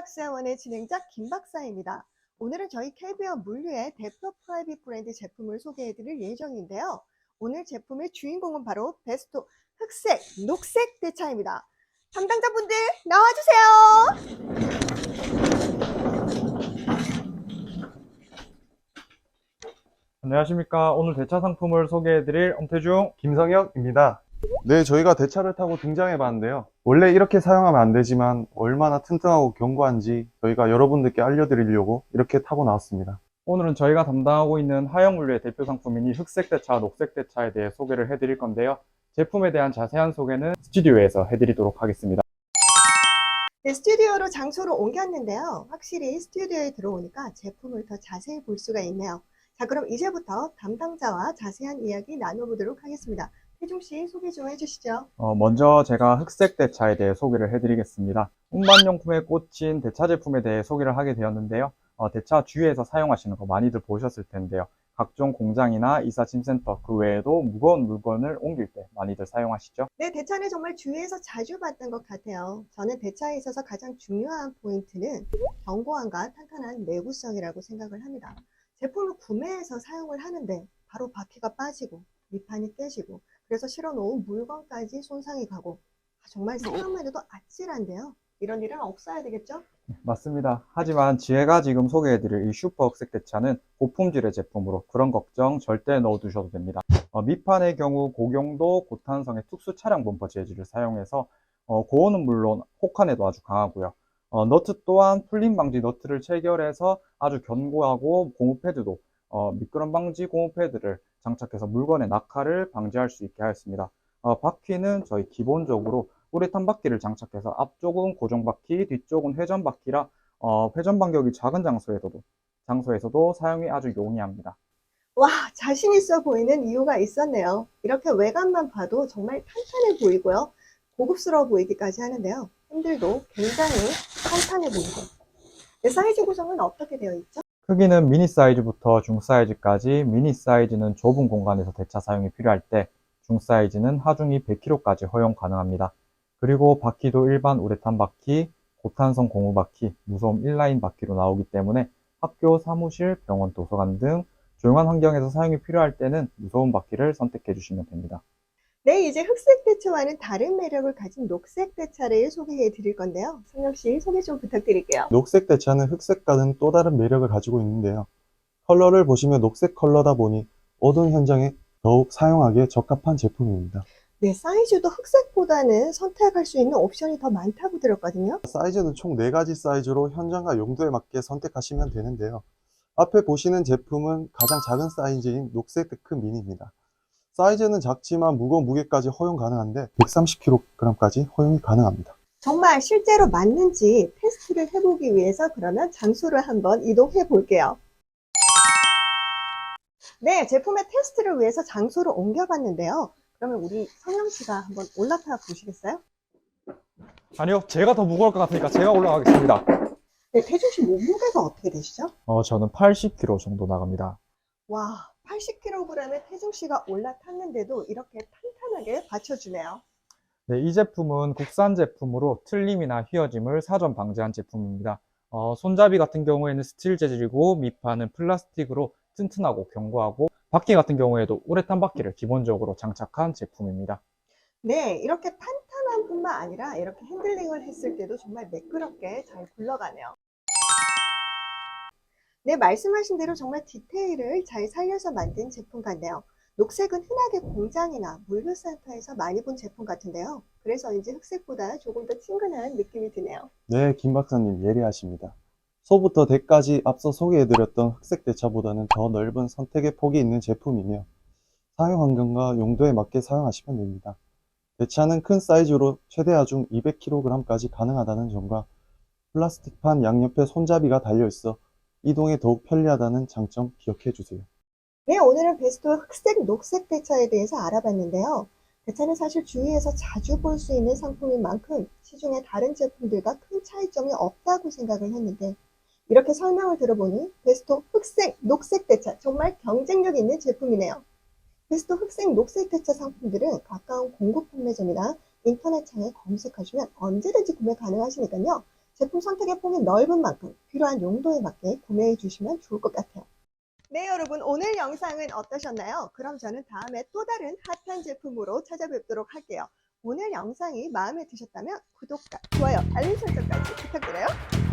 김박사원의 진행자 김박사입니다. 오늘은 저희 캐비어 물류의 대표 프라이빗 브랜드 제품을 소개해드릴 예정인데요. 오늘 제품의 주인공은 바로 베스토 흑색, 녹색 대차입니다. 담당자분들 나와주세요. 안녕하십니까. 오늘 대차 상품을 소개해드릴 엄태중. 김성혁입니다. 네, 저희가 대차를 타고 등장해 봤는데요. 원래 이렇게 사용하면 안 되지만 얼마나 튼튼하고 견고한지 저희가 여러분들께 알려드리려고 이렇게 타고 나왔습니다. 오늘은 저희가 담당하고 있는 하영물류의 대표 상품인 이 흑색 대차, 녹색 대차에 대해 소개를 해드릴 건데요. 제품에 대한 자세한 소개는 스튜디오에서 해드리도록 하겠습니다. 네, 스튜디오로 장소를 옮겼는데요. 확실히 스튜디오에 들어오니까 제품을 더 자세히 볼 수가 있네요. 자, 그럼 이제부터 담당자와 자세한 이야기 나눠보도록 하겠습니다. 태중 씨 소개 좀 해주시죠. 어, 먼저 제가 흑색 대차에 대해 소개를 해드리겠습니다. 운반용품에 꽂힌 대차 제품에 대해 소개를 하게 되었는데요. 어, 대차 주위에서 사용하시는 거 많이들 보셨을 텐데요. 각종 공장이나 이사짐센터 그 외에도 무거운 물건을 옮길 때 많이들 사용하시죠. 네, 대차는 정말 주위에서 자주 봤던 것 같아요. 저는 대차에 있어서 가장 중요한 포인트는 견고함과 탄탄한 내구성이라고 생각을 합니다. 제품을 구매해서 사용을 하는데 바로 바퀴가 빠지고 밑판이 깨지고 그래서 실어놓은 물건까지 손상이 가고 아, 정말 생각만 해도 아찔한데요. 이런 일은 없어야 되겠죠? 맞습니다. 하지만 제가 지금 소개해드릴 이 슈퍼 흑색 대차는 고품질의 제품으로 그런 걱정 절대 넣어두셔도 됩니다. 어, 밑판의 경우 고경도 고탄성의 특수 차량 범퍼 재질을 사용해서 어, 고온은 물론 혹한에도 아주 강하고요. 어, 너트 또한 풀림 방지 너트를 체결해서 아주 견고하고 고무 패드도 어, 미끄럼 방지 고무 패드를 장착해서 물건의 낙하를 방지할 수 있게 하였습니다. 어, 바퀴는 저희 기본적으로 우레탄 바퀴를 장착해서 앞쪽은 고정 바퀴, 뒤쪽은 회전 바퀴라 어, 회전 간격이 작은 장소에서도 장소에서도 사용이 아주 용이합니다. 와, 자신 있어 보이는 이유가 있었네요. 이렇게 외관만 봐도 정말 탄탄해 보이고요. 고급스러워 보이기까지 하는데요. 핸들도 굉장히 탄탄해 보이고. 네, 사이즈 구성은 어떻게 되어 있죠? 크기는 미니 사이즈부터 중 사이즈까지 미니 사이즈는 좁은 공간에서 대차 사용이 필요할 때, 중 사이즈는 하중이 100kg까지 허용 가능합니다. 그리고 바퀴도 일반 우레탄 바퀴, 고탄성 고무 바퀴, 무소음 인라인 바퀴로 나오기 때문에 학교, 사무실, 병원, 도서관 등 조용한 환경에서 사용이 필요할 때는 무소음 바퀴를 선택해 주시면 됩니다. 네, 이제 흑색 대차와는 다른 매력을 가진 녹색 대차를 소개해 드릴 건데요. 성혁 씨 소개 좀 부탁드릴게요. 녹색 대차는 흑색과는 또 다른 매력을 가지고 있는데요. 컬러를 보시면 녹색 컬러다 보니 어두운 현장에 더욱 사용하기에 적합한 제품입니다. 네, 사이즈도 흑색보다는 선택할 수 있는 옵션이 더 많다고 들었거든요. 사이즈는 총 4가지 사이즈로 현장과 용도에 맞게 선택하시면 되는데요. 앞에 보시는 제품은 가장 작은 사이즈인 녹색 데크 미니입니다. 사이즈는 작지만 무거운 무게까지 허용 가능한데 130kg까지 허용이 가능합니다. 정말 실제로 맞는지 테스트를 해보기 위해서 그러면 장소를 한번 이동해 볼게요. 네, 제품의 테스트를 위해서 장소를 옮겨봤는데요. 그러면 우리 성영 씨가 한번 올라타 보시겠어요? 아니요, 제가 더 무거울 것 같으니까 제가 올라가겠습니다. 네, 태준 씨 몸무게가 어떻게 되시죠? 어, 저는 80kg 정도 나갑니다. 와, 80kg의 태중 씨가 올라탔는데도 이렇게 탄탄하게 받쳐주네요. 네, 이 제품은 국산 제품으로 틀림이나 휘어짐을 사전 방지한 제품입니다. 어, 손잡이 같은 경우에는 스틸 재질이고 밑판은 플라스틱으로 튼튼하고 견고하고 바퀴 같은 경우에도 우레탄 바퀴를 기본적으로 장착한 제품입니다. 네, 이렇게 탄탄한 뿐만 아니라 이렇게 핸들링을 했을 때도 정말 매끄럽게 잘 굴러가네요. 네, 말씀하신 대로 정말 디테일을 잘 살려서 만든 제품 같네요. 녹색은 흔하게 공장이나 물류센터에서 많이 본 제품 같은데요. 그래서인지 흑색보다 조금 더 친근한 느낌이 드네요. 네, 김 박사님 예리하십니다. 소부터 대까지 앞서 소개해드렸던 흑색 대차보다는 더 넓은 선택의 폭이 있는 제품이며 사용 환경과 용도에 맞게 사용하시면 됩니다. 대차는 큰 사이즈로 최대 하중 200kg까지 가능하다는 점과 플라스틱판 양옆에 손잡이가 달려있어 이동에 더욱 편리하다는 장점 기억해 주세요. 네, 오늘은 베스토 흑색, 녹색 대차에 대해서 알아봤는데요. 대차는 사실 주위에서 자주 볼 수 있는 상품인 만큼 시중의 다른 제품들과 큰 차이점이 없다고 생각을 했는데 이렇게 설명을 들어보니 베스토 흑색, 녹색 대차 정말 경쟁력 있는 제품이네요. 베스토 흑색, 녹색 대차 상품들은 가까운 공급 판매점이나 인터넷 창에 검색하시면 언제든지 구매 가능하시니까요. 제품 선택의 폭이 넓은 만큼 필요한 용도에 맞게 구매해 주시면 좋을 것 같아요. 네, 여러분. 오늘 영상은 어떠셨나요? 그럼 저는 다음에 또 다른 핫한 제품으로 찾아뵙도록 할게요. 오늘 영상이 마음에 드셨다면 구독과 좋아요, 알림 설정까지 부탁드려요.